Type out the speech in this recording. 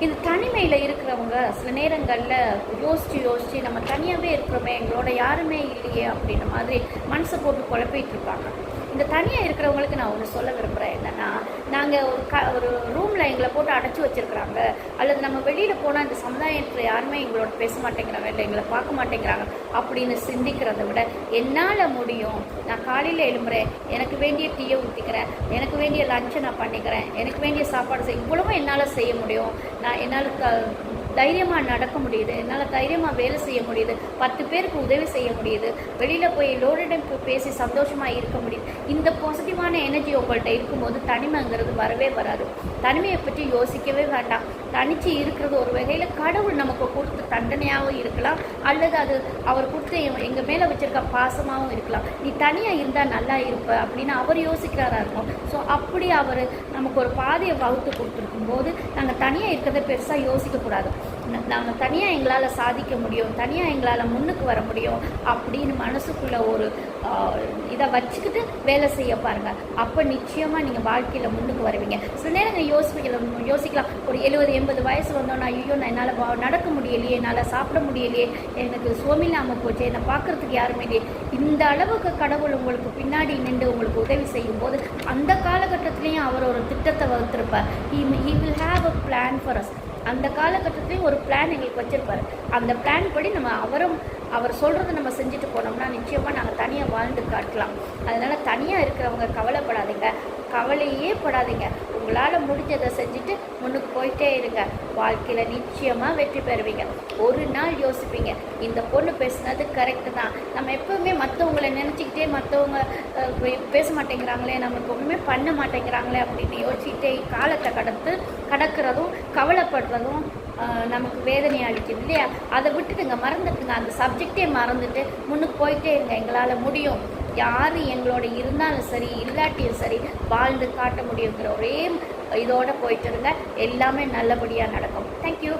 இது தனிமையில் இருக்கிறவங்க சில நேரங்களில் யோசித்து யோசித்து நம்ம தனியாகவே இருக்கிறோமே எங்களோட யாருமே இல்லையே அப்படின்ற மாதிரி மனசை போட்டு குழப்பிட்டு இருப்பாங்க இந்த தனியாக இருக்கிறவங்களுக்கு நான் ஒன்று சொல்ல விரும்புகிறேன் என்னென்னா நாங்கள் ஒரு க ஒரு ரூமில் எங்களை போட்டு அடைச்சி வச்சுருக்குறாங்க. அல்லது நம்ம வெளியில் போனால் இந்த சமுதாயத்தில் யாருமே எங்களோட பேச மாட்டேங்கிறாங்க இல்லை எங்களை பார்க்க மாட்டேங்கிறாங்க அப்படின்னு சிந்திக்கிறத விட என்னால் முடியும் நான் காலையில் எழும்புறேன் எனக்கு வேண்டிய டீயை ஊற்றிக்கிறேன் எனக்கு வேண்டிய லஞ்சை நான் பண்ணிக்கிறேன் எனக்கு வேண்டிய சாப்பாடு செய் இவ்வளவும் என்னால் செய்ய முடியும். நான் என்னால் க தைரியமாக நடக்க முடியுது. என்னால் தைரியமாக வேலை செய்ய முடியுது. பத்து பேருக்கு உதவி செய்ய முடியுது. வெளியில் போய் எல்லோரிடம் பேசி சந்தோஷமாக இருக்க முடியுது. இந்த பாசிட்டிவான எனர்ஜி உங்கள்கிட்ட இருக்கும்போது தனிமைங்கிறது வரவே வராது. தனிமையை பற்றி யோசிக்கவே வேண்டாம். தனித்து இருக்கிறது ஒரு வகையில் கடவுள் நமக்கு கொடுத்த தண்டனையாகவும் இருக்கலாம். அல்லது அது அவர் கொடுத்த எங்கள் மேலே வச்சுருக்க பாசமாகவும் இருக்கலாம். நீ தனியாக இருந்தால் நல்லா இருப்ப அப்படின்னு அவர் யோசிக்கிறாரா இருக்கும். ஸோ அப்படி அவர் நமக்கு ஒரு பாதையை வகுத்து கொடுத்துருக்கும் போது நாங்கள் தனியாக இருக்கிறத பெருசாக யோசிக்கக்கூடாது நாங்கள் தனியாக எங்களால் சாதிக்க முடியும் தனியாக எங்களால் முன்னுக்கு வர முடியும் அப்படின்னு மனசுக்குள்ளே ஒரு இதை வச்சுக்கிட்டு வேலை செய்ய பாருங்கள் அப்போ நிச்சயமாக நீங்கள் வாழ்க்கையில் முன்னுக்கு வருவீங்க. சில நேரங்கள் யோசிக்கலாம் யோசிக்கலாம். ஒரு எழுபது எண்பது வயசு வந்தோன்னா ஐயோ நான் என்னால் நடக்க முடியலையே என்னால் சாப்பிட முடியலையே எனக்கு சுவமில்லாமல் போச்சு என்னை பார்க்குறதுக்கு யாருமே இல்லையே. இந்த அளவுக்கு கடவுள் உங்களுக்கு பின்னாடி நின்று உங்களுக்கு உதவி செய்யும் போது அந்த காலகட்டத்திலையும் அவர் ஒரு திட்டத்தை வகுத்திருப்பார். He will have a plan for us அந்த காலகட்டத்துலேயும் ஒரு பிளான் எங்களுக்கு வச்சுருப்பார். அந்த பிளான் படி நம்ம அவரும் அவர் சொல்கிறத நம்ம செஞ்சுட்டு போனோம்னா நிச்சயமாக நாங்கள் தனியாக வாழ்ந்து காட்டலாம். அதனால் தனியாக இருக்கிறவங்க கவலைப்படாதீங்க. கவலையே படாதீங்க. உங்களால் முடிஞ்சதை செஞ்சுட்டு முன்னுக்கு போயிட்டே இருங்க. வாழ்க்கையில் நிச்சயமாக வெற்றி பெறுவீங்க. ஒரு நாள் யோசிப்பீங்க. இந்த பொண்ணு பேசுனது கரெக்டு தான். நம்ம எப்போவுமே மற்றவங்கள நினச்சிக்கிட்டே மற்றவங்க பேச மாட்டேங்கிறாங்களே நமக்கு ஒன்றுமே பண்ண மாட்டேங்கிறாங்களே அப்படின்னு யோசிச்சுட்டே காலத்தை கடத்து கடக்கிறதும் கவலைப்படுறதும் நமக்கு வேதனை அளிக்குது இல்லையா? அதை விட்டுட்டுங்க மறந்துட்டுங்க. அந்த சப்ஜெக்டே மறந்துட்டு முன்னுக்கு போயிட்டே இருங்க. எங்களால் முடியும். யார் எங்களோட இருந்தாலும் சரி இல்லாட்டியும் சரி வாழ்ந்து காட்ட முடியுங்கிற ஒரே இதோட போயிட்டு இருங்க. எல்லாமே நல்லபடியாக நடக்கும். தேங்க்யூ